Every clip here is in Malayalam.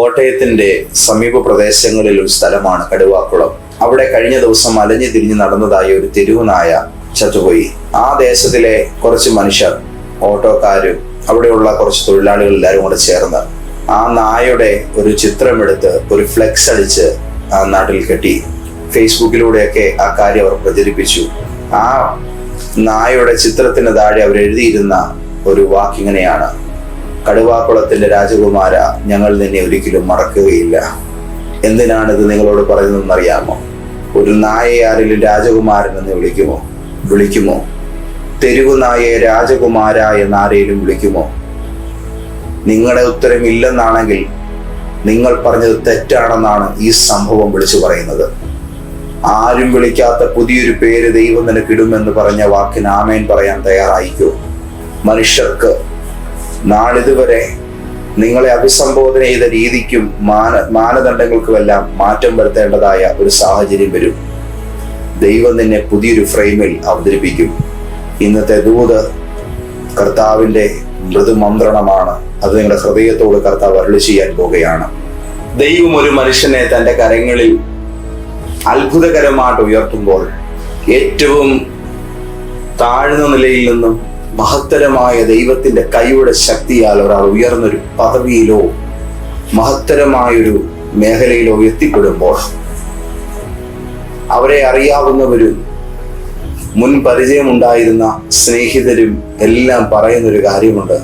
കോട്ടയത്തിന്റെ സമീപ പ്രദേശങ്ങളിൽ ഒരു സ്ഥലമാണ് കടുവാക്കുളം. അവിടെ കഴിഞ്ഞ ദിവസം അലഞ്ഞു തിരിഞ്ഞു നടന്നതായ ഒരു തെരുവുനായ ചത്തുപോയി. ആ ദേശത്തിലെ കുറച്ച് മനുഷ്യർ ഓട്ടോക്കാരും അവിടെയുള്ള കുറച്ച് തൊഴിലാളികൾ എല്ലാവരും കൂടെ ചേർന്ന് ആ നായയുടെ ഒരു ചിത്രമെടുത്ത് ഒരു ഫ്ലെക്സ് അടിച്ച് ആ നാട്ടിൽ കെട്ടി. ഫേസ്ബുക്കിലൂടെയൊക്കെ ആ കാര്യം അവർ പ്രചരിപ്പിച്ചു. ആ നായയുടെ ചിത്രത്തിന് താഴെ അവർ എഴുതിയിരുന്ന ഒരു വാക്കിങ്ങനെയാണ്. കടുവാക്കുളത്തിന്റെ രാജകുമാര ഞങ്ങൾ നിന്നെ ഒരിക്കലും മറക്കുകയില്ല. എന്തിനാണ് ഇത് നിങ്ങളോട് പറയുന്നതെന്ന് അറിയാമോ ഒരു നായയെ ആരെങ്കിലും രാജകുമാരൻ എന്ന് വിളിക്കുമോ? വിളിക്കുമോ? തെരുവു നായയെ രാജകുമാര എന്ന് ആരെയും വിളിക്കുമോ? നിങ്ങളുടെ ഉത്തരം ഇല്ലെന്നാണെങ്കിൽ നിങ്ങൾ പറഞ്ഞത് തെറ്റാണെന്നാണ് ഈ സംഭവം വിളിച്ചു പറയുന്നത്. ആരും വിളിക്കാത്ത പുതിയൊരു പേര് ദൈവം നിനക്കിടുമെന്ന് പറഞ്ഞ വാക്കിന് ആമേൻ പറയാൻ തയ്യാറായിക്കോ? മനുഷ്യർക്ക് നാളിതുവരെ നിങ്ങളെ അഭിസംബോധന ചെയ്ത രീതിക്കും മാന മാനദണ്ഡങ്ങൾക്കുമെല്ലാം മാറ്റം വരുത്തേണ്ടതായ ഒരു സാഹചര്യം വരും. ദൈവം നിന്നെ പുതിയൊരു ഫ്രെയിമിൽ അവതരിപ്പിക്കും. ഇന്നത്തെ ദൂത് കർത്താവിന്റെ മൃദുമന്ത്രണമാണ്. അത് നിങ്ങളുടെ ഹൃദയത്തോട് കർത്താവ് അരുളി ചെയ്യാൻ പോവുകയാണ് ദൈവം ഒരു മനുഷ്യനെ തന്റെ കരങ്ങളിൽ അത്ഭുതകരമായിട്ട് ഉയർത്തുമ്പോൾ ഏറ്റവും താഴ്ന്ന നിലയിൽ നിന്നും മഹത്തരമായ ദൈവത്തിന്റെ കൈയുടെ ശക്തിയാൽ ഒരാൾ ഉയർന്നൊരു പദവിയിലോ മഹത്തരമായൊരു മേഖലയിലോ എത്തിപ്പെടുമ്പോൾ അവരെ അറിയാവുന്നവരും മുൻ പരിചയമുണ്ടായിരുന്ന സ്നേഹിതരും എല്ലാം പറയുന്നൊരു കാര്യമുണ്ട്.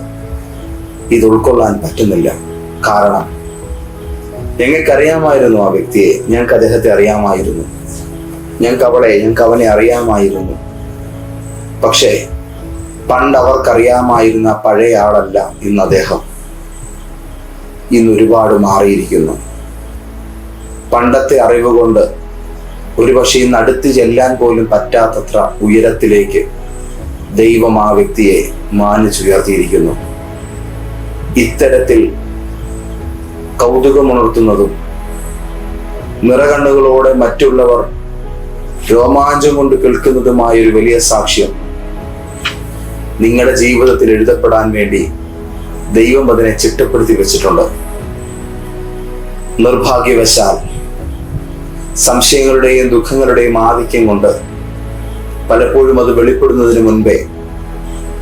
ഇത് ഉൾക്കൊള്ളാൻ പറ്റുന്നില്ല. കാരണം ഞങ്ങൾക്കറിയാമായിരുന്നു ആ വ്യക്തിയെ. ഞങ്ങൾക്ക് അദ്ദേഹത്തെ അറിയാമായിരുന്നു. ഞങ്ങൾക്ക് അവളെ ഞങ്ങൾക്ക് അവനെ അറിയാമായിരുന്നു. പക്ഷേ പണ്ട് അവർക്കറിയാമായിരുന്ന പഴയ ആളല്ല ഇന്ന് അദ്ദേഹം. ഇന്ന് ഒരുപാട് മാറിയിരിക്കുന്നു. പണ്ടത്തെ അറിവ് കൊണ്ട് ഒരുപക്ഷെ ഇന്ന് അടുത്ത് ചെല്ലാൻ പോലും പറ്റാത്തത്ര ഉയരത്തിലേക്ക് ദൈവം ആ വ്യക്തിയെ മാനിച്ചുയർത്തിയിരിക്കുന്നു ഇത്തരത്തിൽ കൗതുകമുണർത്തുന്നതും നിറകണ്ണുകളോടെ മറ്റുള്ളവർ രോമാഞ്ചം കൊണ്ട് കേൾക്കുന്നതുമായ ഒരു വലിയ സാക്ഷ്യം നിങ്ങളുടെ ജീവിതത്തിൽ എഴുതപ്പെടാൻ വേണ്ടി ദൈവം അതിനെ ചിട്ടപ്പെടുത്തി വെച്ചിട്ടുണ്ട്. നിർഭാഗ്യവശാൽ സംശയങ്ങളുടെയും ദുഃഖങ്ങളുടെയും ആധിക്യം കൊണ്ട് പലപ്പോഴും അത് വെളിപ്പെടുന്നതിന് മുൻപേ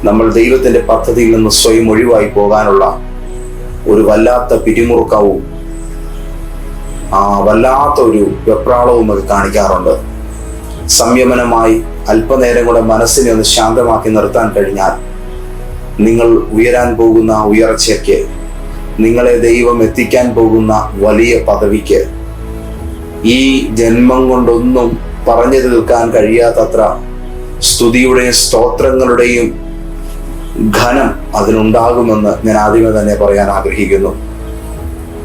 നമ്മൾ ദൈവത്തിന്റെ പദ്ധതിയിൽ നിന്ന് സ്വയം ഒഴിവായി പോകാനുള്ള ഒരു വല്ലാത്ത പിരിമുറുക്കവും ആ വല്ലാത്ത ഒരു വെപ്രാളവും അത് കാണിക്കാറുണ്ട്. സംയമനമായി അല്പനേരം കൂടെ മനസ്സിനെ ഒന്ന് ശാന്തമാക്കി നിർത്താൻ കഴിഞ്ഞാൽ നിങ്ങൾ ഉയരാൻ പോകുന്ന ഉയർച്ചയ്ക്ക് നിങ്ങളെ ദൈവം എത്തിക്കാൻ പോകുന്ന വലിയ പദവിക്ക് ഈ ജന്മം കൊണ്ടൊന്നും പറഞ്ഞു തീർക്കാൻ കഴിയാത്തത്ര സ്തുതിയുടെയും സ്തോത്രങ്ങളുടെയും ഘനം അതിനുണ്ടാകുമെന്ന് ഞാൻ ആദ്യമേ തന്നെ പറയാൻ ആഗ്രഹിക്കുന്നു.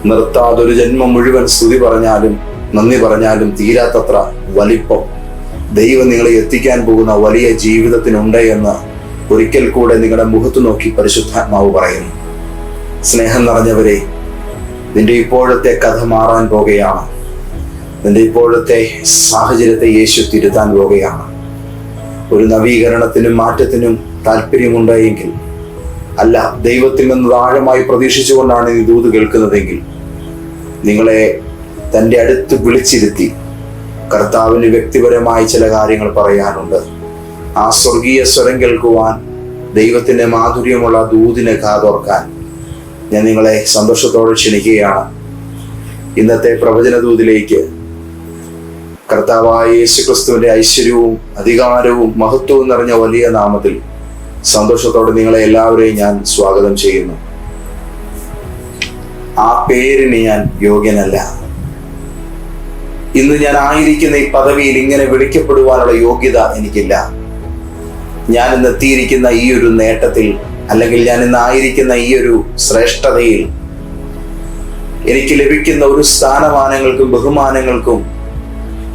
നിർത്താതൊരു ജന്മം മുഴുവൻ സ്തുതി പറഞ്ഞാലും നന്ദി പറഞ്ഞാലും തീരാത്തത്ര വലിപ്പം ദൈവം നിങ്ങളെ എത്തിക്കാൻ പോകുന്ന വലിയ ജീവിതത്തിനുണ്ട് എന്ന് ഒരിക്കൽ കൂടെ നിങ്ങളുടെ മുഖത്ത് നോക്കി പരിശുദ്ധാത്മാവ് പറയുന്നു. സ്നേഹം നിറഞ്ഞവരെ നിന്റെ ഇപ്പോഴത്തെ കഥ മാറാൻ പോകുകയാണ്. നിന്റെ ഇപ്പോഴത്തെ സാഹചര്യത്തെ യേശു തിരുത്താൻ പോകുകയാണ്. ഒരു നവീകരണത്തിനും മാറ്റത്തിനും താല്പര്യമുണ്ടായെങ്കിൽ അല്ല ദൈവത്തിൽ നിന്ന് ആഴമായി പ്രതീക്ഷിച്ചുകൊണ്ടാണ് ഈ ദൂത് കേൾക്കുന്നതെങ്കിൽ നിങ്ങളെ തന്റെ അടുത്ത് വിളിച്ചിരുത്തി കർത്താവിന് വ്യക്തിപരമായി ചില കാര്യങ്ങൾ പറയാനുണ്ട്. ആ സ്വർഗീയ സ്വരം കേൾക്കുവാൻ ദൈവത്തിന്റെ മാധുര്യമുള്ള ദൂതിനെ കാതോർക്കാൻ ഞാൻ നിങ്ങളെ സന്തോഷത്തോടെ ക്ഷണിക്കുകയാണ്. ഇന്നത്തെ പ്രവചന ദൂതിലേക്ക് കർത്താവായ യേശുക്രിസ്തുവിന്റെ ഐശ്വര്യവും അധികാരവും മഹത്വവും നിറഞ്ഞ വലിയ നാമത്തിൽ സന്തോഷത്തോടെ നിങ്ങളെ എല്ലാവരെയും ഞാൻ സ്വാഗതം ചെയ്യുന്നു. ആ പേരിന് ഞാൻ യോഗ്യനല്ല. ഇന്ന് ഞാൻ ആയിരിക്കുന്ന ഈ പദവിയിൽ ഇങ്ങനെ വിളിക്കപ്പെടുവാനുള്ള യോഗ്യത എനിക്കില്ല. ഞാൻ ഇന്ന് എത്തിയിരിക്കുന്ന ഈ ഒരു നേട്ടത്തിൽ അല്ലെങ്കിൽ ഞാൻ ഇന്ന് ആയിരിക്കുന്ന ഈ ഒരു ശ്രേഷ്ഠതയിൽ എനിക്ക് ലഭിക്കുന്ന ഒരു സ്ഥാനമാനങ്ങൾക്കും ബഹുമാനങ്ങൾക്കും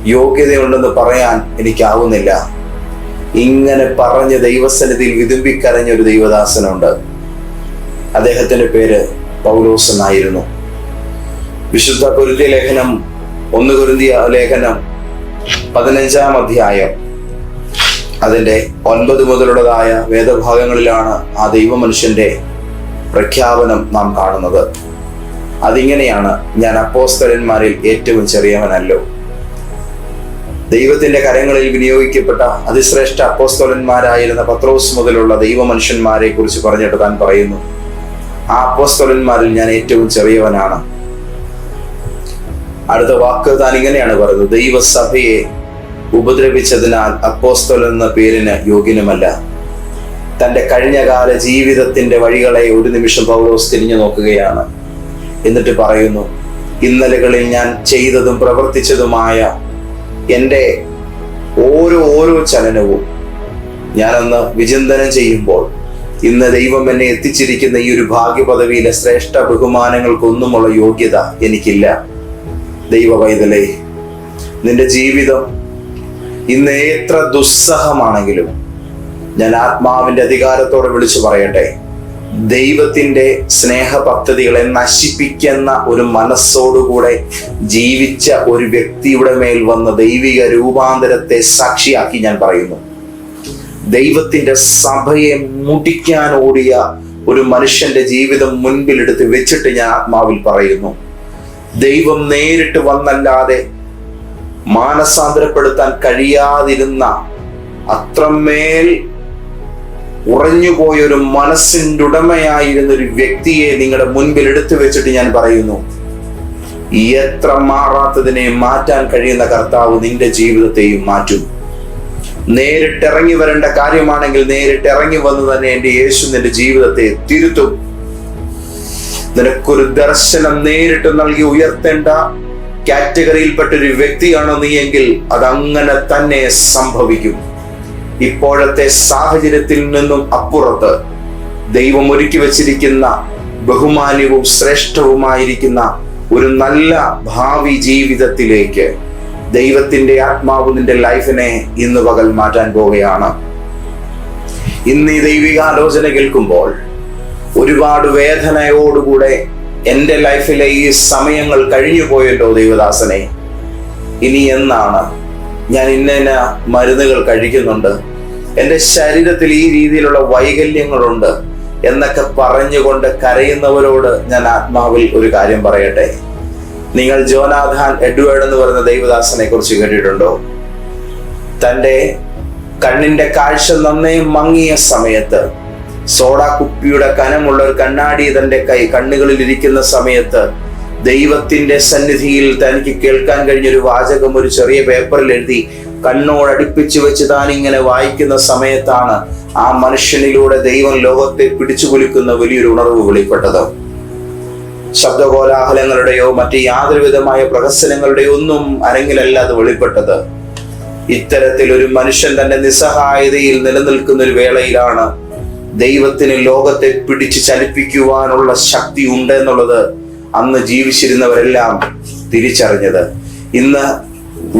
യോഗ്യതയുണ്ടെന്ന് പറയാൻ എനിക്കാവുന്നില്ല. ഇങ്ങനെ പറഞ്ഞ ദൈവസന്നിധിയിൽ വിതുമ്പിക്കരഞ്ഞ ഒരു ദൈവദാസനുണ്ട്. അദ്ദേഹത്തിന്റെ പേര് പൗലോസ് എന്നായിരുന്നു. വിശുദ്ധ കുരുന്തിയ ലേഖനം ഒന്ന് കുരുന്തിയ ലേഖനം പതിനഞ്ചാം അധ്യായം. അതിന്റെ ഒൻപത് മുതലുള്ളതായ വേദഭാഗങ്ങളിലാണ് ആ ദൈവമനുഷ്യന്റെ പ്രഖ്യാപനം നാം കാണുന്നത്. അതിങ്ങനെയാണ് ഞാൻ അപ്പോസ്തലന്മാരിൽ ഏറ്റവും ചെറിയവനല്ലോ. ദൈവത്തിന്റെ കരങ്ങളിൽ വിനിയോഗിക്കപ്പെട്ട അതിശ്രേഷ്ഠ അപ്പോസ്തോലന്മാരായിരുന്ന പത്രോസ് മുതലുള്ള ദൈവമനുഷ്യന്മാരെ കുറിച്ച് പറഞ്ഞിട്ട് താൻ പറയുന്നു ആ അപ്പോസ്തോലന്മാരിൽ ഞാൻ ഏറ്റവും ചെറിയവനാണ്. അടുത്ത വാക്ക് താൻ ഇങ്ങനെയാണ് പറയുന്നത്. ദൈവസഭയെ ഉപദ്രവിച്ചതിനാൽ അപ്പോസ്തോൽ എന്ന പേരിന് യോഗ്യനുമല്ല. തന്റെ കഴിഞ്ഞകാല ജീവിതത്തിന്റെ വഴികളെ ഒരു നിമിഷം പൗലോസ് തിരിഞ്ഞു നോക്കുകയാണ്. എന്നിട്ട് പറയുന്നു ഇന്നലകളിൽ ഞാൻ ചെയ്തതും പ്രവർത്തിച്ചതുമായ എന്റെ ഓരോ ഓരോ ചലനവും ഞാനൊന്ന് വിചിന്തനം ചെയ്യുമ്പോൾ ഇന്ന് ദൈവം എന്നെ എത്തിച്ചിരിക്കുന്ന ഈ ഒരു ഭാഗ്യ പദവിയിലെ ശ്രേഷ്ഠ ബഹുമാനങ്ങൾക്കൊന്നുമുള്ള യോഗ്യത എനിക്കില്ല. ദൈവ പൈതലേ നിന്റെ ജീവിതം ഇന്ന് എത്ര ദുസ്സഹമാണെങ്കിലും ഞാൻ ആത്മാവിന്റെ അധികാരത്തോടെ വിളിച്ചു പറയട്ടെ. ദൈവത്തിന്റെ സ്നേഹ പദ്ധതികളെ നശിപ്പിക്കുന്ന ഒരു മനസ്സോടുകൂടെ ജീവിച്ച ഒരു വ്യക്തിയുടെ മേൽ വന്ന ദൈവിക രൂപാന്തരത്തെ സാക്ഷിയാക്കി ഞാൻ പറയുന്നു. ദൈവത്തിന്റെ സഭയെ മുടിക്കാൻ ഓടിയ ഒരു മനുഷ്യന്റെ ജീവിതം മുൻപിലെടുത്ത് വെച്ചിട്ട് ഞാൻ ആത്മാവിൽ പറയുന്നു. ദൈവം നേരിട്ട് വന്നല്ലാതെ മാനസാന്തരപ്പെടുത്താൻ കഴിയാതിരുന്ന അത്രമേൽ ഉറഞ്ഞുപോയൊരു മനസ്സിന്റെ ഉടമയായിരുന്ന ഒരു വ്യക്തിയെ നിങ്ങളുടെ മുൻപിൽ എടുത്തു വെച്ചിട്ട് ഞാൻ പറയുന്നു. എത്ര മാറാത്തതിനെ മാറ്റാൻ കഴിയുന്ന കർത്താവ് നിന്റെ ജീവിതത്തെയും മാറ്റും. നേരിട്ടിറങ്ങി വരേണ്ട കാര്യമാണെങ്കിൽ നേരിട്ടിറങ്ങി വന്ന് തന്നെ എന്റെ യേശു നിന്റെ ജീവിതത്തെ തിരുത്തും. നിനക്കൊരു ദർശനം നേരിട്ട് നൽകി ഉയർത്തേണ്ട കാറ്റഗറിയിൽപ്പെട്ട ഒരു വ്യക്തിയാണോ നീ എങ്കിൽ അതങ്ങനെ തന്നെ സംഭവിക്കും. ഇപ്പോഴത്തെ സാഹചര്യത്തിൽ നിന്നും അപ്പുറത്ത് ദൈവം ഒരുക്കി വച്ചിരിക്കുന്ന ബഹുമാന്യവും ശ്രേഷ്ഠവുമായിരിക്കുന്ന ഒരു നല്ല ഭാവി ജീവിതത്തിലേക്ക് ദൈവത്തിന്റെ ആത്മാവ് നിന്റെ ലൈഫിനെ ഇന്ന് പകൽ മാറ്റാൻ പോവുകയാണ്. ഇന്ന് ഈ ദൈവികാലോചന കേൾക്കുമ്പോൾ ഒരുപാട് വേദനയോടുകൂടെ എന്റെ ലൈഫിലെ ഈ സമയങ്ങൾ കഴിഞ്ഞു പോയല്ലോ ദൈവദാസനെ. ഇനി എന്നാണ്? ഞാൻ ഇന്ന മരുന്നുകൾ കഴിക്കുന്നുണ്ട്. എന്റെ ശരീരത്തിൽ ഈ രീതിയിലുള്ള വൈകല്യങ്ങളുണ്ട് എന്നൊക്കെ പറഞ്ഞുകൊണ്ട് കരയുന്നവരോട് ഞാൻ ആത്മാവിൽ ഒരു കാര്യം പറയട്ടെ. നിങ്ങൾ ജോനാഥാൻ എഡ്വേർഡ് എന്ന് പറയുന്ന ദൈവദാസനെ കുറിച്ച് കേട്ടിട്ടുണ്ടോ? തന്റെ കണ്ണിന്റെ കാഴ്ച നന്നേ മങ്ങിയ സമയത്ത് സോഡ കുപ്പിയുടെ കനമുള്ള ഒരു കണ്ണാടി തന്റെ കൈ കണ്ണുകളിൽ ഇരിക്കുന്ന സമയത്ത് ദൈവത്തിന്റെ സന്നിധിയിൽ തനിക്ക് കേൾക്കാൻ കഴിഞ്ഞ ഒരു വാചകം ഒരു ചെറിയ പേപ്പറിൽ എഴുതി കണ്ണോട് അടുപ്പിച്ചു വെച്ച് താൻ ഇങ്ങനെ വായിക്കുന്ന സമയത്താണ് ആ മനുഷ്യനിലൂടെ ദൈവം ലോകത്തെ പിടിച്ചു കുലുക്കുന്ന വലിയൊരു ഉണർവ് വെളിപ്പെട്ടത്. ശബ്ദകോലാഹലങ്ങളുടെയോ മറ്റ് യാതൊരു വിധമായ പ്രഹസനങ്ങളുടെയോ ഒന്നും അരങ്ങിലല്ല അത് വെളിപ്പെട്ടത്. ഇത്തരത്തിൽ ഒരു മനുഷ്യൻ തന്റെ നിസ്സഹായതയിൽ നിലനിൽക്കുന്ന ഒരു വേളയിലാണ് ദൈവത്തിന് ലോകത്തെ പിടിച്ചു ചലിപ്പിക്കുവാനുള്ള ശക്തി ഉണ്ട് എന്നുള്ളത് അന്ന് ജീവിച്ചിരുന്നവരെല്ലാം തിരിച്ചറിഞ്ഞത്. ഇന്ന്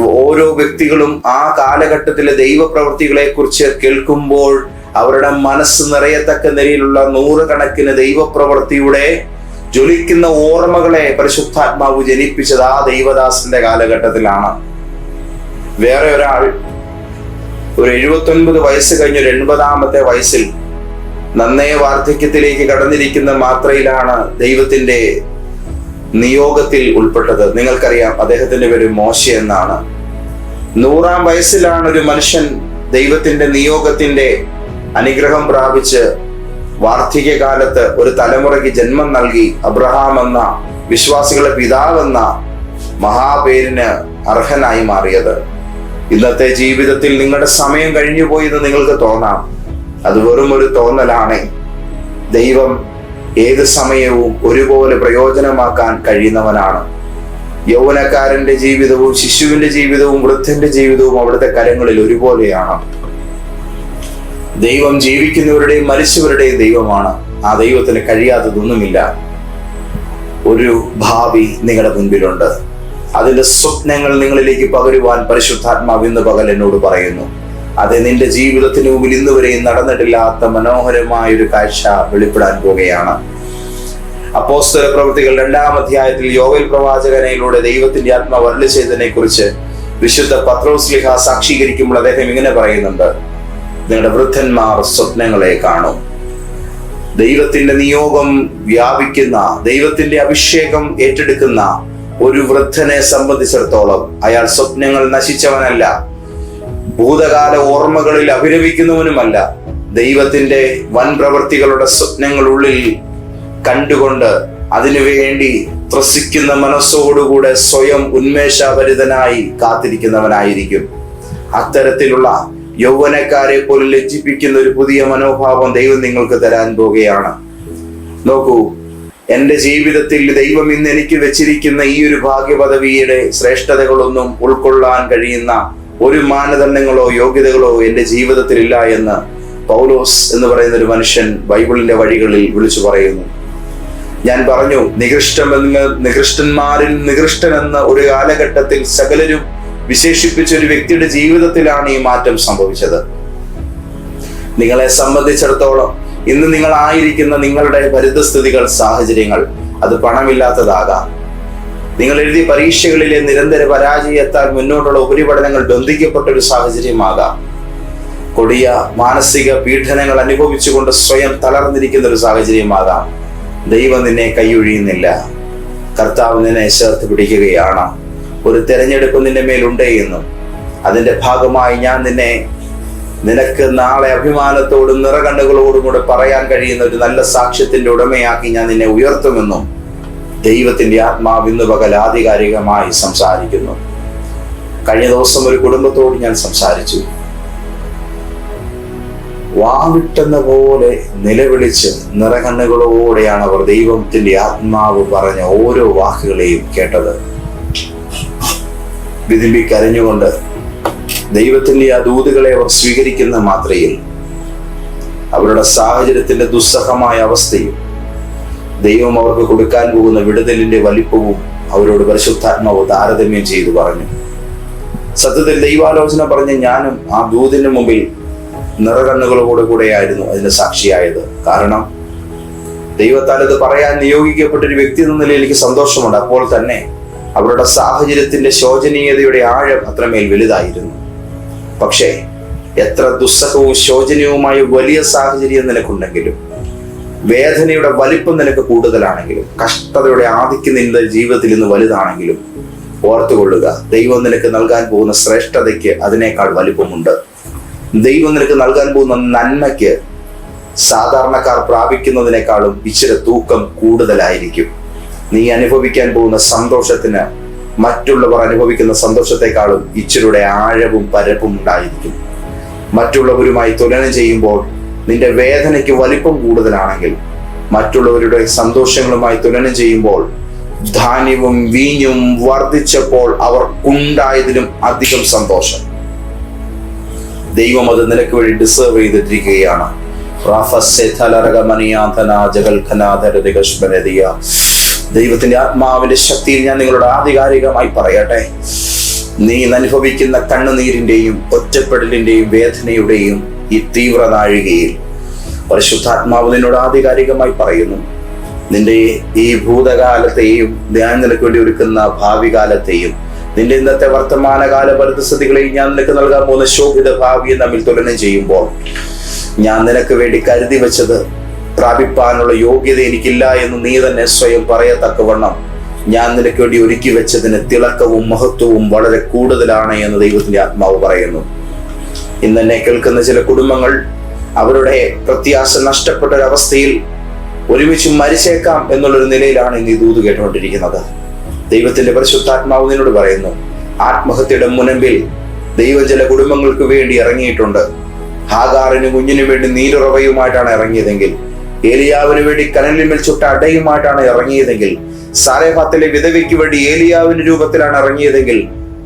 ഓരോ വ്യക്തികളും ആ കാലഘട്ടത്തിലെ ദൈവപ്രവൃത്തികളെ കുറിച്ച് കേൾക്കുമ്പോൾ അവരുടെ മനസ്സ് നിറയത്തക്ക നിലയിലുള്ള നൂറുകണക്കിന് ദൈവപ്രവൃത്തിയുടെ ജ്വലിക്കുന്ന ഓർമ്മകളെ പരിശുദ്ധാത്മാവ് ജനിപ്പിച്ചത് ആ ദൈവദാസന്റെ കാലഘട്ടത്തിലാണ്. വേറെ ഒരാൾ ഒരു എഴുപത്തൊൻപത് വയസ്സ് കഴിഞ്ഞ ഒരു എൺപതാമത്തെ വയസ്സിൽ നന്നേ വാർദ്ധക്യത്തിലേക്ക് കടന്നിരിക്കുന്ന മാത്രയിലാണ് ദൈവത്തിന്റെ നിയോഗത്തിൽ ഉൾപ്പെട്ടത്. നിങ്ങൾക്കറിയാം അദ്ദേഹത്തിന്റെ പേര് മോശ എന്നാണ്. നൂറാം വയസ്സിലാണ് ഒരു മനുഷ്യൻ ദൈവത്തിന്റെ നിയോഗത്തിന്റെ അനുഗ്രഹം പ്രാപിച്ച് വാർദ്ധക്യകാലത്ത് ഒരു തലമുറയ്ക്ക് ജന്മം നൽകി അബ്രഹാം എന്ന വിശ്വാസികളുടെ പിതാവെന്ന മഹാപേരിന് അർഹനായി മാറിയത്. ഇന്നത്തെ ജീവിതത്തിൽ നിങ്ങളുടെ സമയം കഴിഞ്ഞു പോയി എന്ന് നിങ്ങൾക്ക് തോന്നാം. അത് വെറും ഒരു തോന്നലാണ്. ദൈവം ഏത് സമയവും ഒരുപോലെ പ്രയോജനമാക്കാൻ കഴിയുന്നവനാണ്. യൗവനക്കാരന്റെ ജീവിതവും ശിശുവിന്റെ ജീവിതവും വൃദ്ധന്റെ ജീവിതവും അവിടുത്തെ കരങ്ങളിൽ ഒരുപോലെയാണ്. ദൈവം ജീവിക്കുന്നവരുടെയും മരിച്ചവരുടെയും ദൈവമാണ്. ആ ദൈവത്തിന് കഴിയാത്തതൊന്നുമില്ല. ഒരു ഭാവി നിങ്ങളുടെ മുൻപിലുണ്ട്. അതിന്റെ സ്വപ്നങ്ങൾ നിങ്ങളിലേക്ക് പകരുവാൻ പരിശുദ്ധാത്മാവ് ഇന്ന് പകൽ എന്നോട് പറയുന്നു. അത് നിന്റെ ജീവിതത്തിന് മുമ്പിൽ ഇന്ന് വരെയും നടന്നിട്ടില്ലാത്ത മനോഹരമായ ഒരു കാഴ്ച വെളിപ്പെടാൻ പോവുകയാണ്. അപ്പോസ്തല പ്രവൃത്തികൾ രണ്ടാം അധ്യായത്തിൽ യോവൽ പ്രവാചകനയിലൂടെ ദൈവത്തിന്റെ ആത്മാവ് അരുളി ചെയ്തതിനെ കുറിച്ച് വിശുദ്ധ പത്രോസ്ലിഹ സാക്ഷീകരിക്കുമ്പോൾ അദ്ദേഹം ഇങ്ങനെ പറയുന്നുണ്ട്. നിങ്ങളുടെ വൃദ്ധന്മാർ സ്വപ്നങ്ങളെ കാണും. ദൈവത്തിന്റെ നിയോഗം വ്യാപിക്കുന്ന ദൈവത്തിന്റെ അഭിഷേകം ഏറ്റെടുക്കുന്ന ഒരു വൃദ്ധനെ സംബന്ധിച്ചിടത്തോളം അയാൾ സ്വപ്നങ്ങൾ നശിച്ചവനല്ല. ഭൂതകാല ഓർമ്മകളിൽ അഭിരമിക്കുന്നവനുമല്ല ദൈവത്തിന്റെ വൻ പ്രവൃത്തികളുടെ സ്വപ്നങ്ങളുള്ളിൽ കണ്ടുകൊണ്ട് അതിനുവേണ്ടി ത്രസിക്കുന്ന മനസ്സോടുകൂടെ സ്വയം ഉന്മേഷഭരിതനായി കാത്തിരിക്കുന്നവനായിരിക്കും. അത്തരത്തിലുള്ള യൗവനക്കാരെ പോലും ലജ്ജിപ്പിക്കുന്ന ഒരു പുതിയ മനോഭാവം ദൈവം നിങ്ങൾക്ക് തരാൻ പോകുകയാണ്. നോക്കൂ എന്റെ ജീവിതത്തിൽ ദൈവം ഇന്ന് എനിക്ക് വെച്ചിരിക്കുന്ന ഈ ഒരു ഭാഗ്യപദവിയുടെ ശ്രേഷ്ഠതകളൊന്നും ഉൾക്കൊള്ളാൻ കഴിയുന്ന ഒരു മാനദണ്ഡങ്ങളോ യോഗ്യതകളോ എന്റെ ജീവിതത്തിൽ ഇല്ല എന്ന് പൗലോസ് എന്ന് പറയുന്ന ഒരു മനുഷ്യൻ ബൈബിളിന്റെ വഴികളിൽ വിളിച്ചു പറയുന്നു. ഞാൻ പറഞ്ഞു നികൃഷ്ടം നികൃഷ്ടന്മാരിൽ നികൃഷ്ടൻ എന്ന ഒരു കാലഘട്ടത്തിൽ സകലരും വിശേഷിപ്പിച്ച ഒരു വ്യക്തിയുടെ ജീവിതത്തിലാണ് ഈ മാറ്റം സംഭവിച്ചത്. നിങ്ങളെ സംബന്ധിച്ചിടത്തോളം ഇന്ന് നിങ്ങൾ ആയിരിക്കുന്ന നിങ്ങളുടെ പരിതസ്ഥിതികൾ സാഹചര്യങ്ങൾ അത് പണമില്ലാത്തതാകാം. നിങ്ങൾ എഴുതിയ പരീക്ഷകളിലെ നിരന്തര പരാജയത്താൽ മുന്നോട്ടുള്ള ഉപരിപഠനങ്ങൾ ബന്ധിക്കപ്പെട്ട ഒരു സാഹചര്യമാകാം. കൊടിയ മാനസിക പീഡനങ്ങൾ അനുഭവിച്ചുകൊണ്ട് സ്വയം തളർന്നിരിക്കുന്ന ഒരു സാഹചര്യമാകാം. ദൈവം നിന്നെ കൈയൊഴിയുന്നില്ല. കർത്താവ് നിന്നെ ചേർത്ത് പിടിക്കുകയാണ്. ഒരു തെരഞ്ഞെടുപ്പ് നിന്റെ മേലുണ്ടേ എന്നും. അതിന്റെ ഭാഗമായി ഞാൻ നിന്നെ നിനക്ക് നാളെ അഭിമാനത്തോടും നിറകണ്ണുകളോടും കൂടെ പറയാൻ കഴിയുന്ന ഒരു നല്ല സാക്ഷ്യത്തിന്റെ ഉടമയാക്കി ഞാൻ നിന്നെ ഉയർത്തുമെന്നും. ദൈവത്തിന്റെ ആത്മാവ് ഇന്ന് പകൽ ആധികാരികമായി സംസാരിക്കുന്നു. കഴിഞ്ഞ ദിവസം ഒരു കുടുംബത്തോട് ഞാൻ സംസാരിച്ചു. വാവിട്ടെന്ന പോലെ നിലവിളിച്ച് നിറകണ്ണുകളോടെയാണ് അവർ ദൈവത്തിന്റെ ആത്മാവ് പറഞ്ഞ ഓരോ വാക്കുകളെയും കേട്ടത്. വിതിമ്പി കരഞ്ഞുകൊണ്ട് ദൈവത്തിന്റെ ആ ദൂതുകളെ അവർ സ്വീകരിക്കുന്ന മാത്രയിൽ അവരുടെ സാഹചര്യത്തിന്റെ ദുസ്സഹമായ അവസ്ഥയും ദൈവം അവർക്ക് കൊടുക്കാൻ പോകുന്ന വിടുതലിന്റെ വലിപ്പവും അവരോട് പരിശുദ്ധാത്മാവ് താരതമ്യം ചെയ്തു പറഞ്ഞു. സത്യത്തിൽ ദൈവാലോചന പറഞ്ഞ ഞാനും ആ ദൂതിന് മുമ്പിൽ നിറകണ്ണുകളോട് കൂടെയായിരുന്നു അതിന് സാക്ഷിയായത്. കാരണം ദൈവത്താൽ ഇത് പറയാൻ നിയോഗിക്കപ്പെട്ട ഒരു വ്യക്തി എന്ന നിലയിൽ എനിക്ക് സന്തോഷമുണ്ട്. അപ്പോൾ തന്നെ അവരുടെ സാഹചര്യത്തിന്റെ ശോചനീയതയുടെ ആഴം അത്രമേൽ വലുതായിരുന്നു. പക്ഷേ എത്ര ദുസ്സഹവും ശോചനീയവുമായ വലിയ സാഹചര്യം നിനക്കുണ്ടെങ്കിലും വേദനയുടെ വലിപ്പം നിനക്ക് കൂടുതലാണെങ്കിലും കഷ്ടതയുടെ ആധിക്യം നിന്റെ ജീവിതത്തിൽ ഇന്ന് വലുതാണെങ്കിലും ഓർത്തുകൊള്ളുക. ദൈവം നിനക്ക് നൽകാൻ പോകുന്ന ശ്രേഷ്ഠതയ്ക്ക് അതിനേക്കാൾ വലിപ്പമുണ്ട്. ദൈവം നിനക്ക് നൽകാൻ പോകുന്ന നന്മയ്ക്ക് സാധാരണക്കാർ പ്രാപിക്കുന്നതിനേക്കാളും ഇച്ചിരി തൂക്കം കൂടുതലായിരിക്കും. നീ അനുഭവിക്കാൻ പോകുന്ന സന്തോഷത്തിന് മറ്റുള്ളവർ അനുഭവിക്കുന്ന സന്തോഷത്തെക്കാളും ഇച്ചിരിയുടെ ആഴവും പരപ്പും ഉണ്ടായിരിക്കും. മറ്റുള്ളവരുമായി തുലനം ചെയ്യുമ്പോൾ നിന്റെ വേദനയ്ക്ക് വലിപ്പം കൂടുതലാണെങ്കിൽ മറ്റുള്ളവരുടെ സന്തോഷങ്ങളുമായി തുലനം ചെയ്യുമ്പോൾ ധാന്യവും വീഞ്ഞും വർദ്ധിച്ചപ്പോൾ അവർക്കുണ്ടായതിലും അധികം സന്തോഷം. ദൈവം അത് നിനക്ക് വേണ്ടി ഡിസേർവ് ചെയ്തിട്ടിരിക്കുകയാണ്. ദൈവത്തിന്റെ ആത്മാവിന്റെ ശക്തിയിൽ ഞാൻ നിങ്ങളോട് ആധികാരികമായി പറയട്ടെ. നീ അനുഭവിക്കുന്ന കണ്ണുനീരിന്റെയും ഒറ്റപ്പെടലിന്റെയും വേദനയുടെയും ഈ തീവ്ര നാഴികയിൽ പരിശുദ്ധാത്മാവ് നിന്നോട് ആധികാരികമായി പറയുന്നു നിന്റെ ഈ ഭൂതകാലത്തെയും ഞാൻ നിനക്ക് വേണ്ടി ഒരുക്കുന്ന ഭാവി കാലത്തെയും നിന്റെ ഇന്നത്തെ വർത്തമാനകാല പരിതസ്ഥിതികളെയും ഞാൻ നിനക്ക് നൽകാൻ പോകുന്ന ശോഭിത ഭാവിയെ തമ്മിൽ തുലനം ചെയ്യുമ്പോൾ ഞാൻ നിനക്ക് വേണ്ടി കരുതി വെച്ചത് പ്രാപിപ്പാനുള്ള യോഗ്യത എനിക്കില്ല എന്ന് നീ തന്നെ സ്വയം പറയത്തക്കവണ്ണം ഞാൻ നിനക്ക് വേണ്ടി ഒരുക്കി വെച്ചതിന് തിളക്കവും മഹത്വവും വളരെ കൂടുതലാണ് എന്ന് ദൈവത്തിന്റെ ആത്മാവ് പറയുന്നു. ഇന്ന് എന്നെ കേൾക്കുന്ന ചില കുടുംബങ്ങൾ അവരുടെ പ്രത്യാശ നഷ്ടപ്പെട്ട ഒരവസ്ഥയിൽ ഒരുമിച്ച് മരിച്ചേക്കാം എന്നുള്ളൊരു നിലയിലാണ് ഇന്ന് ഈ ദൂത് കേട്ടുകൊണ്ടിരിക്കുന്നത്. ദൈവത്തിന്റെ പരിശുദ്ധാത്മാവ് നിന്നോട് പറയുന്നു ആത്മഹത്യയുടെ മുനമ്പിൽ ദൈവം ചില കുടുംബങ്ങൾക്ക് വേണ്ടി ഇറങ്ങിയിട്ടുണ്ട്. ഹാഗാറിന് കുഞ്ഞിനു വേണ്ടി നീരുറവയുമായിട്ടാണ് ഇറങ്ങിയതെങ്കിൽ ഏലിയാവിന് വേണ്ടി കനലിന്മേൽ ചുട്ട അടയുമായിട്ടാണ് ഇറങ്ങിയതെങ്കിൽ സാരേഫാത്തിലെ വിധവയ്ക്ക് വേണ്ടി ഏലിയാവിന്റെ രൂപത്തിലാണ് ഇറങ്ങിയതെങ്കിൽ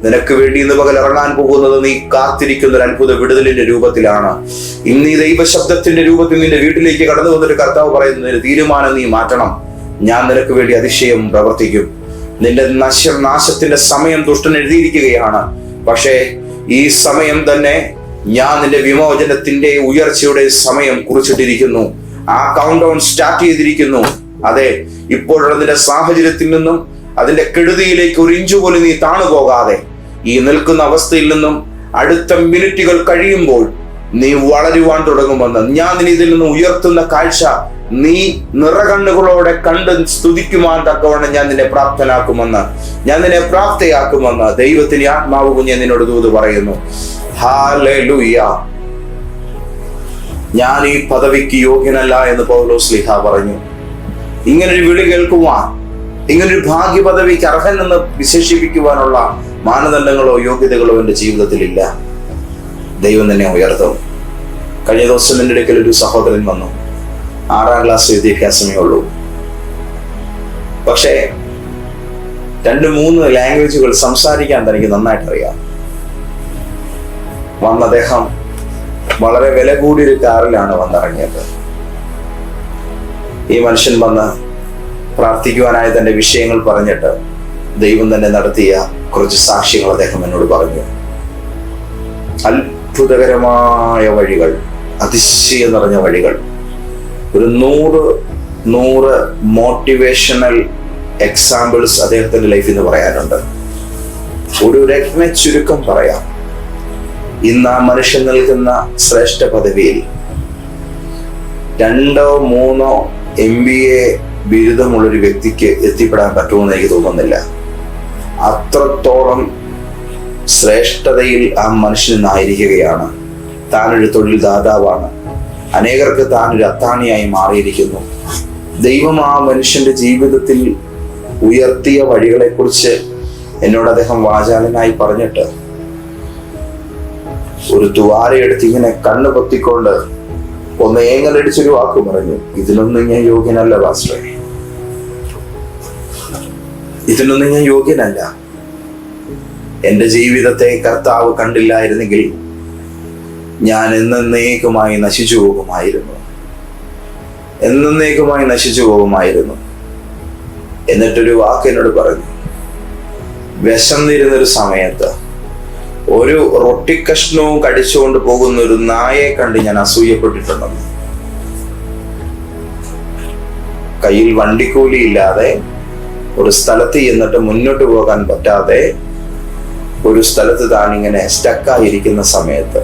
നിനക്ക് വേണ്ടി ഇന്ന് പകൽ ഇറങ്ങാൻ പോകുന്നത് നീ കാത്തിരിക്കുന്ന ഒരു അത്ഭുത വിടുതലിന്റെ രൂപത്തിലാണ്. ഇന്ന് ഈ ദൈവശബ്ദത്തിന്റെ രൂപത്തിൽ നിന്റെ വീട്ടിലേക്ക് കടന്നു വന്നിട്ട് കർത്താവ് പറയുന്നതിന് തീരുമാനം നീ മാറ്റണം. ഞാൻ നിനക്ക് വേണ്ടി അതിശയം പ്രവർത്തിക്കും. നിന്റെ നശ നാശത്തിന്റെ സമയം ദുഷ്ടൻ എഴുതിയിരിക്കുകയാണ്. പക്ഷേ ഈ സമയം തന്നെ ഞാൻ നിന്റെ വിമോചനത്തിന്റെ ഉയർച്ചയുടെ സമയം കുറിച്ചിട്ടിരിക്കുന്നു. ആ കൗണ്ട് ഡൗൺ സ്റ്റാർട്ട് ചെയ്തിരിക്കുന്നു. അതെ ഇപ്പോഴുള്ള നിന്റെ സാഹചര്യത്തിൽ നിന്നും അതിന്റെ കെടുതിയിലേക്ക് ഒരു ഇഞ്ചു പോലും നീ താണു പോകാതെ ഈ നിൽക്കുന്ന അവസ്ഥയിൽ നിന്നും അടുത്ത മിനിറ്റുകൾ കഴിയുമ്പോൾ നീ വളരുവാൻ തുടങ്ങുമെന്ന്. ഞാൻ നിന്നെ ഇതിൽ നിന്ന് ഉയർത്തുന്ന കാഴ്ച നീ നിറകണ്ണുകളോടെ കണ്ട് സ്തുതിക്കുവാൻ തക്കവണ്ണം ഞാൻ നിന്നെ പ്രാപ്തനാക്കുമെന്ന്. ഞാൻ നിന്നെ പ്രാപ്തയാക്കുമെന്ന് ദൈവത്തിന് ആത്മാവ് കുഞ്ഞെ നിന്നോട് ദൂത് പറയുന്നു. ഞാൻ ഈ പദവിക്ക് യോഗ്യനല്ല എന്ന് പൗലോസ് ലിഹ പറഞ്ഞു. ഇങ്ങനൊരു വിളി കേൾക്കുവാൻ ഇങ്ങനൊരു ഭാഗ്യ പദവിക്ക് എന്ന് വിശേഷിപ്പിക്കുവാനുള്ള മാനദണ്ഡങ്ങളോ യോഗ്യതകളോ എന്റെ ജീവിതത്തിലില്ല. ദൈവം തന്നെ ഉയർത്തും. കഴിഞ്ഞ ദിവസം എന്റെ ഇടയ്ക്കൽ ഒരു സഹോദരൻ വന്നു. ആറാം ക്ലാസ് വിദ്യാഭ്യാസമേ ഉള്ളൂ. പക്ഷേ രണ്ട് മൂന്ന് ലാംഗ്വേജുകൾ സംസാരിക്കാൻ തനിക്ക് നന്നായിട്ട് അറിയാം വന്ന അദ്ദേഹം വളരെ വില കൂടിയൊരു കാറിലാണ് വന്നിറങ്ങിയത്. ഈ മനുഷ്യൻ വന്ന് പ്രാർത്ഥിക്കുവാനായി തന്റെ വിഷയങ്ങൾ പറഞ്ഞിട്ട് ദൈവം തന്നെ നടത്തിയ കുറച്ച് സാക്ഷ്യങ്ങൾ അദ്ദേഹം എന്നോട് പറഞ്ഞു. അത്ഭുതകരമായ വഴികൾ അതിശയം നിറഞ്ഞ വഴികൾ. ഒരു നൂറ് നൂറ് മോട്ടിവേഷണൽ എക്സാമ്പിൾസ് അദ്ദേഹത്തിന്റെ ലൈഫിൽ നിന്ന് പറയാനുണ്ട്. ഒരു രത്ന ചുരുക്കം പറയാം. ഇന്ന് ആ മനുഷ്യൻ നൽകുന്ന ശ്രേഷ്ഠ പദവിയിൽ രണ്ടോ മൂന്നോ എം ബി എ ബിരുദമുള്ളൊരു വ്യക്തിക്ക് എത്തിപ്പെടാൻ പറ്റുമെന്ന് എനിക്ക് തോന്നുന്നില്ല. അത്രത്തോളം ശ്രേഷ്ഠതയിൽ ആ മനുഷ്യൻ ഇന്നായിരിക്കുകയാണ് താനൊരു തൊഴിൽ ദാതാവാണ് അനേകർക്ക് ഒരു അത്താണിയായി മാറിയിരിക്കുന്നു. ദൈവം ആ മനുഷ്യന്റെ ജീവിതത്തിൽ ഉയർത്തിയ വഴികളെക്കുറിച്ച് എന്നോട് അദ്ദേഹം വാചാലനായി പറഞ്ഞിട്ട് ഒരു തുവാരയെടുത്ത് ഇങ്ങനെ കണ്ണു പൊത്തിക്കൊണ്ട് ഒന്ന് ഏങ്ങലടിച്ചൊരു വാക്ക് പറഞ്ഞു ഇതിനൊന്നും ഞാൻ യോഗ്യനല്ല പാസ്റ്ററെ ഇതിനൊന്നും ഞാൻ യോഗ്യനല്ല. എന്റെ ജീവിതത്തെ കർത്താവ് കണ്ടില്ലായിരുന്നെങ്കിൽ ഞാൻ എന്നേക്കുമായി നശിച്ചു പോകുമായിരുന്നു. എന്നേക്കുമായി നശിച്ചു പോകുമായിരുന്നു. എന്നിട്ടൊരു വാക്ക് എന്നോട് പറഞ്ഞു വിശന്നിരുന്നൊരു സമയത്ത് ഒരു റൊട്ടിക്കഷ്ണവും കടിച്ചുകൊണ്ട് പോകുന്ന ഒരു നായെ കണ്ട് ഞാൻ അസൂയപ്പെട്ടിട്ടുണ്ട് കയ്യിൽ വണ്ടിക്കൂലി ഇല്ലാതെ ഒരു സ്ഥലത്ത് ചെന്നിട്ട് മുന്നോട്ട് പോകാൻ പറ്റാതെ ഒരു സ്ഥലത്ത് താൻ ഇങ്ങനെ സ്റ്റക്കായിരിക്കുന്ന സമയത്ത്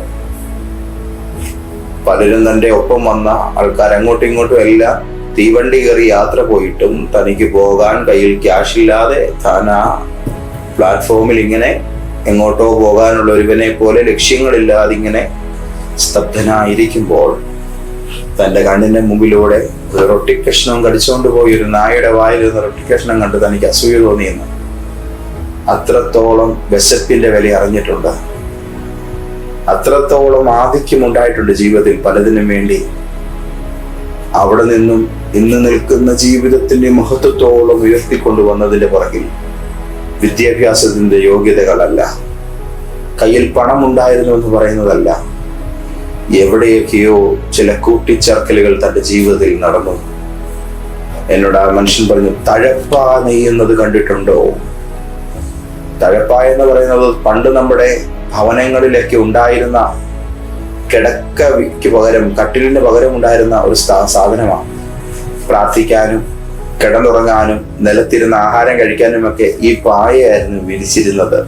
പലരും തന്റെ ഒപ്പം വന്ന ആൾക്കാർ അങ്ങോട്ടും ഇങ്ങോട്ടും എല്ലാം തീവണ്ടി കയറി യാത്ര പോയിട്ടും തനിക്ക് പോകാൻ കയ്യിൽ ക്യാഷ് ഇല്ലാതെ താൻ ആ പ്ലാറ്റ്ഫോമിൽ ഇങ്ങനെ എങ്ങോട്ടോ പോകാനുള്ള ഒരുവനെ പോലെ ലക്ഷ്യങ്ങളില്ലാതെ ഇങ്ങനെ സ്തബ്ധനായിരിക്കുമ്പോൾ തന്റെ കണ്ണിന്റെ മുമ്പിലൂടെ ഒരു റൊട്ടിക്കഷ്ണം കടിച്ചുകൊണ്ട് പോയി ഒരു നായയുടെ വായിൽ നിന്ന് റൊട്ടിക്കഷ്ണം കണ്ട് തനിക്ക് അസൂയ തോന്നിയെന്ന്. അത്രത്തോളം വിശപ്പിന്റെ വില അറിഞ്ഞിട്ടുണ്ട്. അത്രത്തോളം ആധിക്യം ഉണ്ടായിട്ടുണ്ട് ജീവിതത്തിൽ പലതിനും വേണ്ടി. അവിടെ നിന്നും ഇന്ന് നിൽക്കുന്ന ജീവിതത്തിന്റെ മഹത്വത്തോളം ഉയർത്തിക്കൊണ്ടുവന്നതിന്റെ പുറകിൽ വിദ്യാഭ്യാസത്തിന്റെ യോഗ്യതകളല്ല. കയ്യിൽ പണം ഉണ്ടായിരുന്നു എന്ന് പറയുന്നതല്ല. എവിടെയൊക്കെയോ ചില കൂട്ടിച്ചേർക്കലുകൾ തന്റെ ജീവിതത്തിൽ നടന്നു. എന്നോട് ആ മനുഷ്യൻ പറഞ്ഞു തഴപ്പ നെയ്യുന്നത് കണ്ടിട്ടുണ്ടോ? തഴപ്പ എന്ന് പറയുന്നത് പണ്ട് നമ്മുടെ ഭവനങ്ങളിലൊക്കെ ഉണ്ടായിരുന്ന കിടക്കയ്ക്ക് പകരം കട്ടിലിന് പകരം ഉണ്ടായിരുന്ന ഒരു സാധനമാണ്. പ്രാർത്ഥിക്കാനും കിടന്നുറങ്ങാനും നിലത്തിരുന്ന് ആഹാരം കഴിക്കാനും ഒക്കെ ഈ പായയായിരുന്നു വിരിച്ചിരുന്നത്.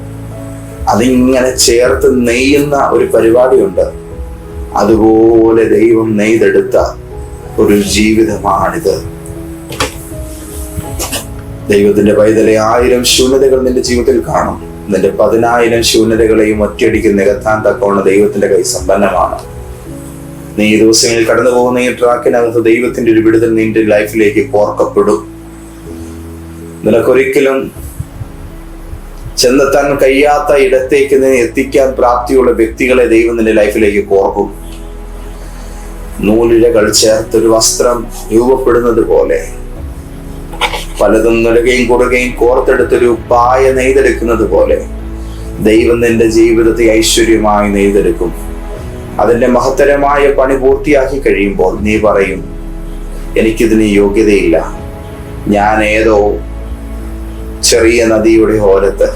അതിങ്ങനെ ചേർത്ത് നെയ്യുന്ന ഒരു പരിപാടിയുണ്ട്. അതുപോലെ ദൈവം നെയ്തെടുത്ത ഒരു ജീവിതമാണിത്. ദൈവത്തിന്റെ പൈതലെ ആയിരം ശൂന്യതകൾ നിന്റെ ജീവിതത്തിൽ കാണും. നിന്റെ പതിനായിരം ശൂന്യതകളെയും ഒറ്റയടിക്ക് നികത്താൻ തക്കവണ്ണം ദൈവത്തിന്റെ കൈ സമ്പന്നമാണ്. നീ ഈ ദിവസങ്ങളിൽ കടന്നു പോകുന്ന ഈ ട്രാക്കിനകത്ത് ദൈവത്തിന്റെ ഒരു വിടുതൽ നിന്റെ ലൈഫിലേക്ക് കോർക്കപ്പെടും. നിനക്കൊരിക്കലും ചെന്നെത്താൻ കഴിയാത്ത ഇടത്തേക്ക് നിന്നെ എത്തിക്കാൻ പ്രാപ്തിയുള്ള വ്യക്തികളെ ദൈവം നിന്റെ ലൈഫിലേക്ക് കോർക്കും. നൂലിഴകൾ ചേർത്തൊരു വസ്ത്രം രൂപപ്പെടുന്നത് പോലെ. പലതും നൽകുകയും കുറുകയും കോർത്തെടുത്തൊരു പായ നെയ്തെടുക്കുന്നത് പോലെ ദൈവം നിന്റെ ജീവിതത്തെ ഐശ്വര്യമായി നെയ്തെടുക്കും. അതിന്റെ മഹത്തരമായ പണി പൂർത്തിയാക്കി കഴിയുമ്പോൾ നീ പറയും എനിക്കിതിന് യോഗ്യതയില്ല. ഞാൻ ഏതോ ചെറിയ നദിയുടെ ഓരത്ത്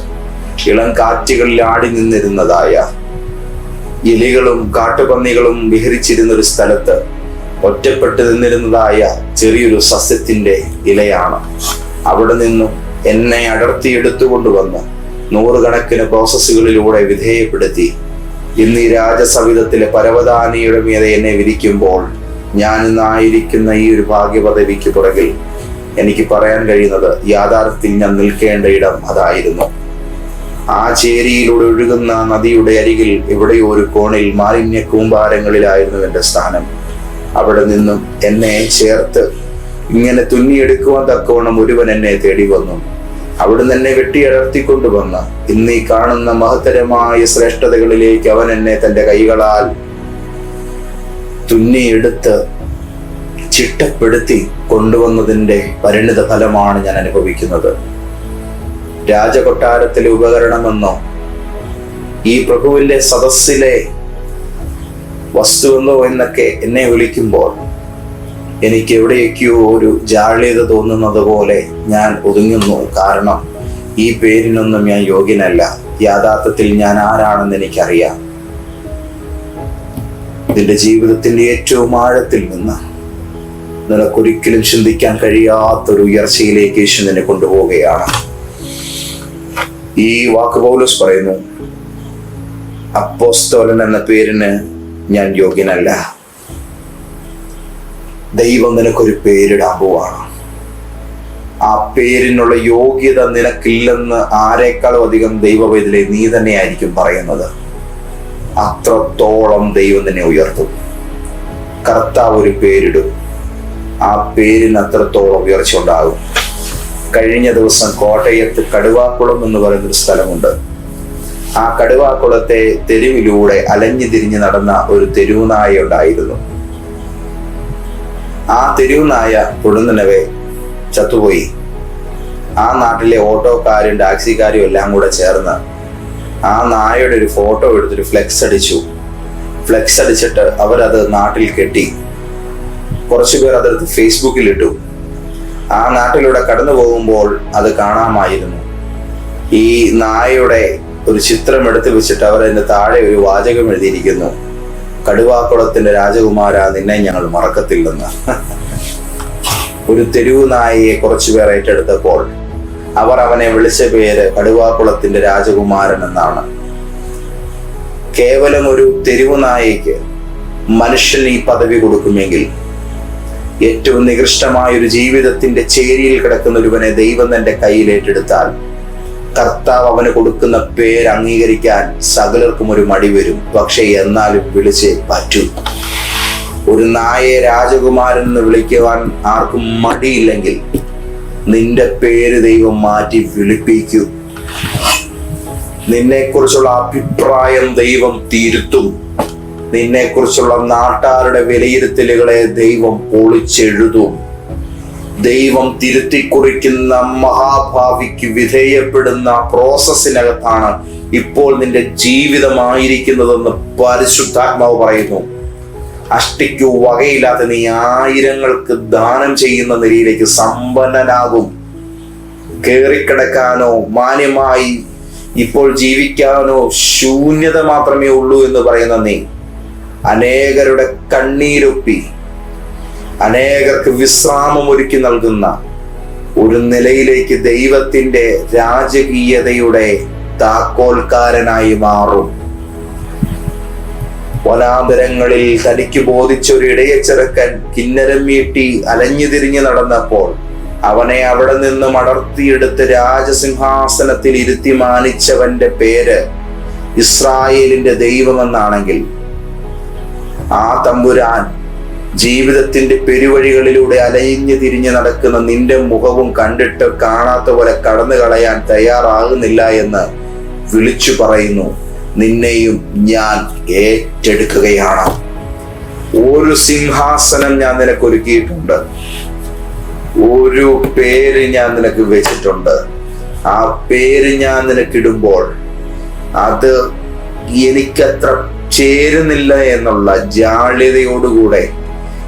ഇളം കാറ്റുകളിൽ ആടി നിന്നിരുന്നതായ എലികളും കാട്ടുപന്നികളും വിഹരിച്ചിരുന്ന ഒരു സ്ഥലത്ത് ഒറ്റപ്പെട്ടു നിന്നിരുന്നതായ ചെറിയൊരു സസ്യത്തിന്റെ ഇലയാണ്. അവിടെ നിന്നും എന്നെ അടർത്തിയെടുത്തുകൊണ്ടുവന്ന് നൂറുകണക്കിന് പ്രോസസ്സുകളിലൂടെ വിധേയപ്പെടുത്തി ഇന്ന് ഈ രാജസവിധത്തിലെ പരവതാനിയുടെ മീതെ എന്നെ വിരിക്കുമ്പോൾ ഞാൻ ഇന്നായിരിക്കുന്ന ഈ ഒരു ഭാഗ്യപദവിക്ക് പുറകിൽ എനിക്ക് പറയാൻ കഴിയുന്നത് യാഥാർത്ഥ്യത്തിൽ ഞാൻ നിൽക്കേണ്ട ഇടം അതായിരുന്നു. ആ ചേരിയിലൂടെ ഒഴുകുന്ന നദിയുടെ അരികിൽ എവിടെയോ ഒരു കോണിൽ മാലിന്യ കൂമ്പാരങ്ങളിലായിരുന്നു എന്റെ സ്ഥാനം. അവിടെ നിന്നും എന്നെ ചേർത്ത് ഇങ്ങനെ തുന്നിയെടുക്കുവാൻ തക്കവണ്ണം ഒരുവൻ എന്നെ തേടി വന്നു. അവിടുന്ന് എന്നെ വെട്ടിയടർത്തിക്കൊണ്ടുവന്ന് ഇന്ന് ഈ കാണുന്ന മഹത്തരമായ ശ്രേഷ്ഠതകളിലേക്ക് അവൻ എന്നെ തന്റെ കൈകളാൽ തുന്നിയെടുത്ത് ചിട്ടപ്പെടുത്തി കൊണ്ടുവന്നതിന്റെ പരിണിത ഫലമാണ് ഞാൻ അനുഭവിക്കുന്നത്. രാജകൊട്ടാരത്തിലെ ഉപകരണമെന്നോ ഈ പ്രഭുവിന്റെ സദസ്സിലെ വസ്തുവെന്നോ എന്നൊക്കെ എന്നെ വിളിക്കുമ്പോൾ എനിക്ക് എവിടെയൊക്കെയോ ഒരു ജാള്യത തോന്നുന്നത് പോലെ ഞാൻ ഒതുങ്ങുന്നു. കാരണം ഈ പേരിനൊന്നും ഞാൻ യോഗ്യനല്ല. യാഥാർത്ഥ്യത്തിൽ ഞാൻ ആരാണെന്ന് എനിക്കറിയാം. നിന്റെ ജീവിതത്തിന്റെ ഏറ്റവും ആഴത്തിൽ നിന്ന് നിനക്കൊരിക്കലും ചിന്തിക്കാൻ കഴിയാത്തൊരു ഉയർച്ചയിലേക്ക് യേശു നിന്നെ കൊണ്ടുപോവുകയാണ്. ഈ വാക്ക് പൗലോസ് പറയുന്നു അപ്പോസ്തോലൻ എന്ന പേരിന് ഞാൻ യോഗ്യനല്ല. ദൈവം നിനക്കൊരു പേരിടാൻ പോവാണ്. ആ പേരിനുള്ള യോഗ്യത നിനക്കില്ലെന്ന് ആരെക്കാളും അധികം ദൈവവേദിലെ നീ തന്നെയായിരിക്കും പറയുന്നത്. അത്രത്തോളം ദൈവം നിന്നെ ഉയർത്തും. കർത്താവ് ഒരു പേരിടും. ആ പേരിന് അത്രത്തോളം ഉയർച്ച ഉണ്ടാകും. കഴിഞ്ഞ ദിവസം കോട്ടയത്ത് കടുവാക്കുളം എന്ന് പറയുന്നൊരു സ്ഥലമുണ്ട്. ആ കടുവാക്കുളത്തെ തെരുവിലൂടെ അലഞ്ഞു തിരിഞ്ഞ് നടന്ന ഒരു തെരുവുനായ ഉണ്ടായിരുന്നു. ആ തെരുവുനായ പൊടുന്നനവെ ചത്തുപോയി. ആ നാട്ടിലെ ഓട്ടോക്കാരും ടാക്സിക്കാരും എല്ലാം കൂടെ ചേർന്ന് ആ നായയുടെ ഒരു ഫോട്ടോ എടുത്തൊരു ഫ്ലെക്സ് അടിച്ചു. ഫ്ലെക്സ് അടിച്ചിട്ട് അവരത് നാട്ടിൽ കെട്ടി. കുറച്ചു പേർ അതെടുത്ത് ഫേസ്ബുക്കിൽ ഇട്ടു ആ നാട്ടിലൂടെ കടന്നു പോകുമ്പോൾ അത് കാണാമായിരുന്നു. ഈ നായയുടെ ഒരു ചിത്രം എടുത്തു വെച്ചിട്ട് അവർ അതിന്റെ താഴെ ഒരു വാചകം എഴുതിയിരിക്കുന്നു. കടുവാക്കുളത്തിന്റെ രാജകുമാര നിന്നെ ഞങ്ങൾ മറക്കത്തില്ലെന്ന്. ഒരു തെരുവ് നായയെ കുറച്ചു പേർ ഏറ്റെടുത്തപ്പോൾ അവർ അവനെ വിളിച്ച പേര് കടുവാക്കുളത്തിന്റെ രാജകുമാരൻ എന്നാണ്. കേവലം ഒരു തെരുവു നായയ്ക്ക് മനുഷ്യൻ ഈ പദവി കൊടുക്കുമെങ്കിൽ ഏറ്റവും നികൃഷ്ടമായ ഒരു ജീവിതത്തിന്റെ ചേരിയിൽ കിടക്കുന്ന ഒരുവനെ ദൈവം തന്റെ കയ്യിൽ ഏറ്റെടുത്താൽ കർത്താവ് അവന് കൊടുക്കുന്ന പേര് അംഗീകരിക്കാൻ സകലർക്കും ഒരു മടി വരും. പക്ഷെ എന്നാലും വിളിച്ചേ പറ്റൂ. ഒരു നായെ രാജകുമാരൻ എന്ന് വിളിക്കുവാൻ ആർക്കും മടിയില്ലെങ്കിൽ നിന്റെ പേര് ദൈവം മാറ്റി വിളിപ്പിക്കൂ. നിന്നെക്കുറിച്ചുള്ള അഭിപ്രായം ദൈവം തിരുത്തും. നിന്നെക്കുറിച്ചുള്ള നാട്ടാരുടെ വിലയിരുത്തലുകളെ ദൈവം പൊളിച്ചെഴുതും. ദൈവം തിരുത്തി കുറിക്കുന്ന മഹാഭാവിക്ക് വിധേയപ്പെടുന്ന പ്രോസസ്സിനകത്താണ് ഇപ്പോൾ നിന്റെ ജീവിതമായിരിക്കുന്നതെന്ന് പരിശുദ്ധാത്മാവ് പറയുന്നു. അഷ്ടിക്കു വകയില്ലാത്ത നീ ആയിരങ്ങൾക്ക് ദാനം ചെയ്യുന്ന നിലയിലേക്ക് സമ്പന്നനാകും. കേറിക്കിടക്കാനോ മാന്യമായി ഇപ്പോൾ ജീവിക്കാനോ ശൂന്യത മാത്രമേ ഉള്ളൂ എന്ന് പറയുന്ന നീ. അനേകരുടെ കണ്ണീരൊപ്പി അനേകർക്ക് വിശ്രാമം ഒരുക്കി നൽകുന്ന ഒരു നിലയിലേക്ക് ദൈവത്തിന്റെ രാജകീയതയുടെ താക്കോൽക്കാരനായി മാറും. വനാന്തരങ്ങളിൽ തനിക്ക് ബോധിച്ച ഒരു ഇടയച്ചെറുക്കൻ കിന്നരം വീട്ടി അലഞ്ഞു തിരിഞ്ഞു നടന്നപ്പോൾ അവനെ അവിടെ നിന്ന് മടർത്തിയെടുത്ത് രാജസിംഹാസനത്തിൽ ഇരുത്തി മാനിച്ചവന്റെ പേര് ഇസ്രായേലിന്റെ ദൈവമെന്നാണെങ്കിൽ ആ തമ്പുരാൻ ജീവിതത്തിന്റെ പെരുവഴികളിലൂടെ അലയിഞ്ഞു തിരിഞ്ഞ് നടക്കുന്ന നിന്റെ മുഖവും കണ്ടിട്ട് കാണാത്ത പോലെ കടന്നു കളയാൻ തയ്യാറാകുന്നില്ല എന്ന് വിളിച്ചു പറയുന്നു. നിന്നെയും ഞാൻ ഏറ്റെടുക്കുകയാണ്. ഒരു സിംഹാസനം ഞാൻ നിനക്ക് ഒരുക്കിയിട്ടുണ്ട്. ഒരു പേര് ഞാൻ നിനക്ക് വെച്ചിട്ടുണ്ട്. ആ പേര് ഞാൻ നിനക്കിടുമ്പോൾ അത് എനിക്കത്ര ചേരുന്നില്ല എന്നുള്ള ജാള്യതയോടുകൂടെ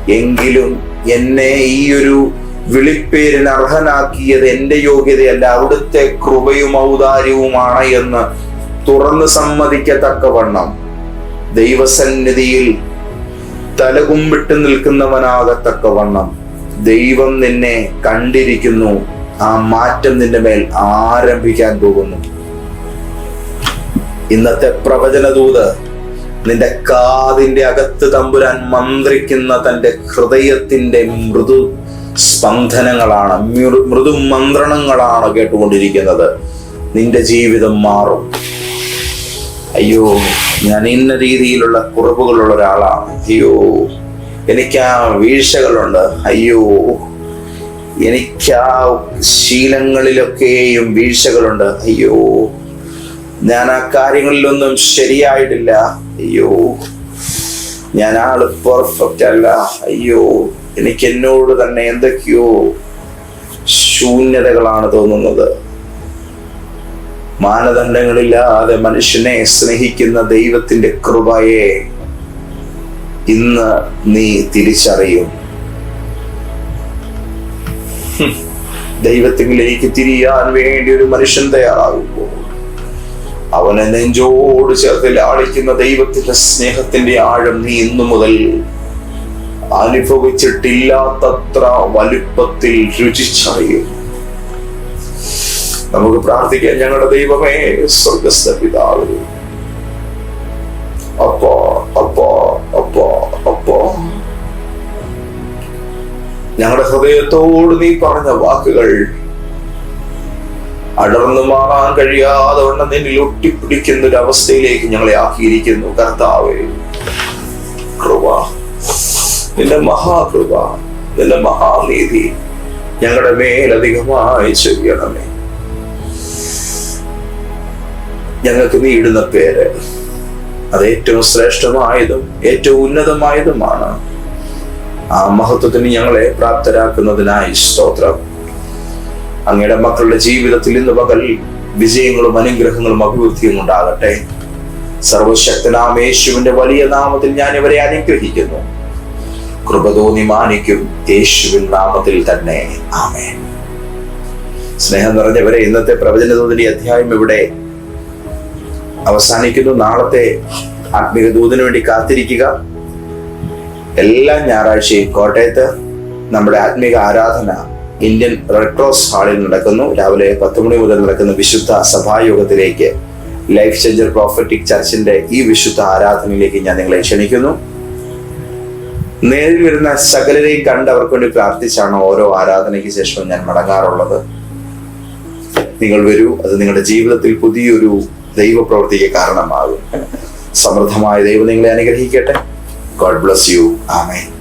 എങ്കിലും എന്നെ ഈ ഒരു വിളിപ്പേരിന് അർഹനാക്കിയത് എന്റെ യോഗ്യതയല്ല അവിടുത്തെ കൃപയും ഔദാര്യവുമാണ് എന്ന് തുറന്നു സമ്മതിക്കത്തക്കവണ്ണം ദൈവസന്നിധിയിൽ തലകുമ്പിട്ട് നിൽക്കുന്നവനാകത്തക്കവണ്ണം ദൈവം നിന്നെ കണ്ടിരിക്കുന്നു ആ മാറ്റം നിന്റെ മേൽ ആരംഭിക്കാൻ പോകുന്നു. ഇന്നത്തെ പ്രവചനദൂത് നിന്റെ കാതിന്റെ അകത്ത് തമ്പുരാൻ മന്ത്രിക്കുന്ന തന്റെ ഹൃദയത്തിന്റെ മൃദു സ്പന്ദനങ്ങളാണ് മൃദു മന്ത്രണങ്ങളാണ് കേട്ടുകൊണ്ടിരിക്കുന്നത്. നിന്റെ ജീവിതം മാറും. അയ്യോ ഞാൻ ഇന്ന രീതിയിലുള്ള കുറവുകളുള്ള ഒരാളാണ്. അയ്യോ എനിക്ക് ആ വീഴ്ചകളുണ്ട്. അയ്യോ എനിക്ക് ആ ശീലങ്ങളിലൊക്കെയും വീഴ്ചകളുണ്ട്. അയ്യോ ഞാൻ ആ കാര്യങ്ങളിലൊന്നും ശരിയായിട്ടില്ല. അയ്യോ ഞാൻ ആൾ പെർഫെക്റ്റ് അല്ല. അയ്യോ എനിക്ക് എന്നോട് തന്നെ എന്തൊക്കെയോ ശൂന്യതകളാണ് തോന്നുന്നത്. മാനദണ്ഡങ്ങളില്ലാതെ മനുഷ്യനെ സ്നേഹിക്കുന്ന ദൈവത്തിന്റെ കൃപയെ ഇന്ന് നീ തിരിച്ചറിയും. ദൈവത്തിങ്കിലേക്ക് തിരിയാൻ വേണ്ടി ഒരു മനുഷ്യൻ തയ്യാറാകുമ്പോൾ അവനെ നെഞ്ചോട് ചേർത്ത് ലാളിക്കുന്ന ദൈവത്തിന്റെ സ്നേഹത്തിന്റെ ആഴം നീ ഇന്നു മുതൽ അനുഭവിച്ചിട്ടില്ലാത്തത്ര വലുപ്പത്തിൽ രുചിച്ചറിയും. നമുക്ക് പ്രാർത്ഥിക്കാം ഞങ്ങളുടെ ദൈവമേ സ്വർഗസ്ഥ പിതാവ്. അപ്പോ അപ്പോ അപ്പോ അപ്പോ. ഞങ്ങളുടെ ഹൃദയത്തോട് നീ പറഞ്ഞ വാക്കുകൾ അടർന്നു മാറാൻ കഴിയാതെ വണ്ണം നിന്നിൽ ഒട്ടിപ്പിടിക്കുന്ന ഒരു അവസ്ഥയിലേക്ക് ഞങ്ങളെ ആക്കിയിരിക്കുന്നു. കർത്താവേ കൃപ നിന്റെ മഹാകൃപ നിന്റെ മഹാനീതി ഞങ്ങളുടെ മേലധികമായി ചെയ്യണമേ ഞങ്ങൾക്ക് നീ ഇടുന്ന പേര് അത് ഏറ്റവും ശ്രേഷ്ഠമായതും ഏറ്റവും ഉന്നതമായതുമാണ്. ആ മഹത്വത്തിന് ഞങ്ങളെ പ്രാപ്തരാക്കുന്നതിനായി സ്തോത്രം. അങ്ങയുടെ മക്കളുടെ ജീവിതത്തിൽ ഇന്ന് പകൽ വിജയങ്ങളും അനുഗ്രഹങ്ങളും അഭിവൃദ്ധിയും ഉണ്ടാകട്ടെ. സർവശക്തനാം യേശുവിന്റെ വലിയ നാമത്തിൽ ഞാൻ ഇവരെ അനുഗ്രഹിക്കുന്നു. കൃപ തോന്നി മാനിക്കും യേശുവിൻ നാമത്തിൽ തന്നെ. ആമേ സ്നേഹം നിറഞ്ഞവരെ ഇന്നത്തെ പ്രവചനദൂതിന്റെ അധ്യായം ഇവിടെ അവസാനിക്കുന്നു. നാളത്തെ ആത്മീയ ദൂതിനു വേണ്ടി കാത്തിരിക്കുക. എല്ലാ ഞായറാഴ്ചയും കോട്ടയത്ത് നമ്മുടെ ആത്മീക ആരാധന ഇന്ത്യൻ റെഡ് ക്രോസ് ഹാളിൽ നടക്കുന്നു. രാവിലെ പത്ത് മണി മുതൽ നടക്കുന്ന വിശുദ്ധ സഭായോഗത്തിലേക്ക് ലൈഫ് ചേഞ്ചർ പ്രോഫറ്റിക് ചർച്ചിന്റെ ഈ വിശുദ്ധ ആരാധനയിലേക്ക് ഞാൻ നിങ്ങളെ ക്ഷണിക്കുന്നു. നേരിൽ വരുന്ന സകലരെയും കണ്ട് അവർക്ക് വേണ്ടി പ്രാർത്ഥിച്ചാണ് ഓരോ ആരാധനയ്ക്ക് ശേഷവും ഞാൻ മടങ്ങാറുള്ളത്. നിങ്ങൾ വരൂ. അത് നിങ്ങളുടെ ജീവിതത്തിൽ പുതിയൊരു ദൈവപ്രവൃത്തിക്ക് കാരണമാകും. സമൃദ്ധമായ ദൈവം നിങ്ങളെ അനുഗ്രഹിക്കട്ടെ. God bless you amen